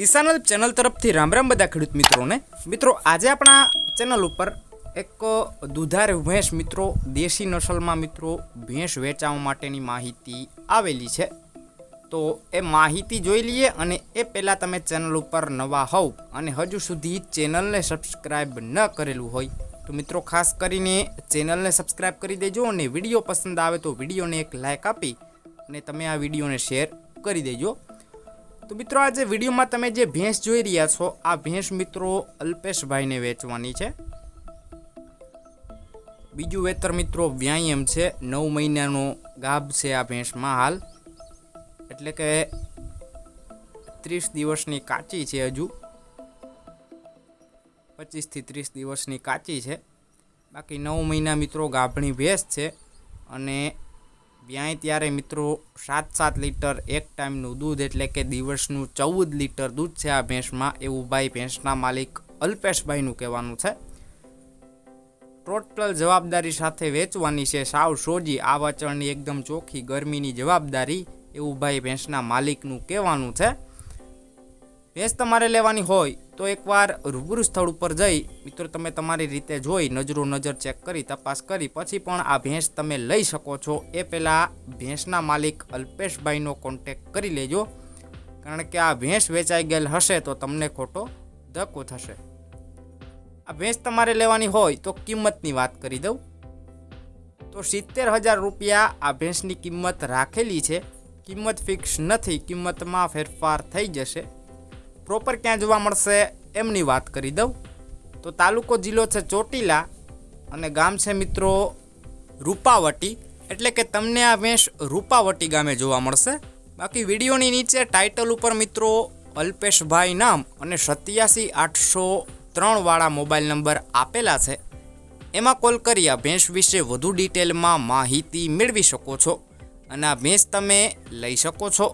કિસાનલ channel તરફથી રામ રામ બધા ખેડૂત મિત્રોને. મિત્રો, આજે આપણા ચેનલ ઉપર એક દુધાર ભેંસ મિત્રો, દેશી નસલમાં મિત્રો ભેંસ વેચાવા માટેની માહિતી આવેલી છે. તો એ માહિતી જોઈ લઈએ અને એ પહેલાં તમે ચેનલ ઉપર નવા હોવ અને હજુ સુધી ચેનલને સબસ્ક્રાઈબ ન કરેલું હોય, તો મિત્રો ખાસ કરીને ચેનલને સબસ્ક્રાઈબ કરી દેજો અને વીડિયો પસંદ આવે તો વિડીયોને એક લાઇક આપી અને તમે આ વિડીયોને શેર કરી દેજો. તો મિત્રો આજે વિડીયોમાં તમે જે ભેંસ જોઈ રહ્યા છો, આ ભેંસ મિત્રો અલ્પેશભાઈને વેચવાની છે. બીજું વેતર મિત્રો વ્યાયામ છે, નવ મહિનાનો ગાભ છે આ ભેંસમાં હાલ. એટલે કે ત્રીસ દિવસની કાચી છે હજુ. પચીસથી ત્રીસ દિવસની કાચી છે. બાકી નવ મહિના મિત્રો ગાભણી ભેંસ છે અને વ્યાય ત્યારે મિત્રો સાત સાત લીટર એક ટાઈમનું દૂધ એટલે કે દિવસનું ચૌદ લીટર દૂધ છે આ ભેંસમાં, એવું ભાઈ ભેંસના માલિક અલ્પેશભાઈનું કહેવાનું છે. ટોટલ જવાબદારી સાથે વેચવાની છે સાવ સોજી, આ વાચણની એકદમ ચોખ્ખી ગરમીની જવાબદારી, એવું ભાઈ ભેંસના માલિકનું કહેવાનું છે. ભેંસ તમારે લેવાની હોય તો એકવાર રૂબરૂ સ્થળ ઉપર જઈ, મિત્રો, તમે તમારી રીતે જોઈ, નજરો નજર ચેક કરી, તપાસ કરી, પછી પણ આ ભેંસ તમે લઈ શકો છો. એ પહેલાં ભેંસના માલિક અલ્પેશભાઈનો કોન્ટેક કરી લેજો. કારણ કે આ ભેંસ વેચાઈ ગયેલ હશે તો તમને ખોટો ધક્કો થશે. આ ભેંસ તમારે લેવાની હોય તો કિંમતની વાત કરી દઉં. તો સિત્તેર હજાર રૂપિયા આ ભેંસની કિંમત રાખેલી છે. કિંમત ફિક્સ નથી, કિંમતમાં ફેરફાર થઈ જશે. પ્રોપર ક્યાં જોવા મળશે એમની વાત કરી દઉં. તો તાલુકો જિલ્લો છે ચોટીલા અને ગામ છે મિત્રો રૂપાવટી. એટલે કે તમને આ વેશ રૂપાવટી ગામે જોવા મળશે. બાકી વિડીયોની નીચે ટાઇટલ ઉપર મિત્રો અલ્પેશભાઈ નામ અને સત્યાસી આઠસો ત્રણવાળા મોબાઈલ નંબર આપેલા છે. એમાં કોલ કરી આ ભેંસ વિશે વધુ ડિટેલમાં માહિતી મેળવી શકો છો. અને આ ભેંસ તમે લઈ શકો છો.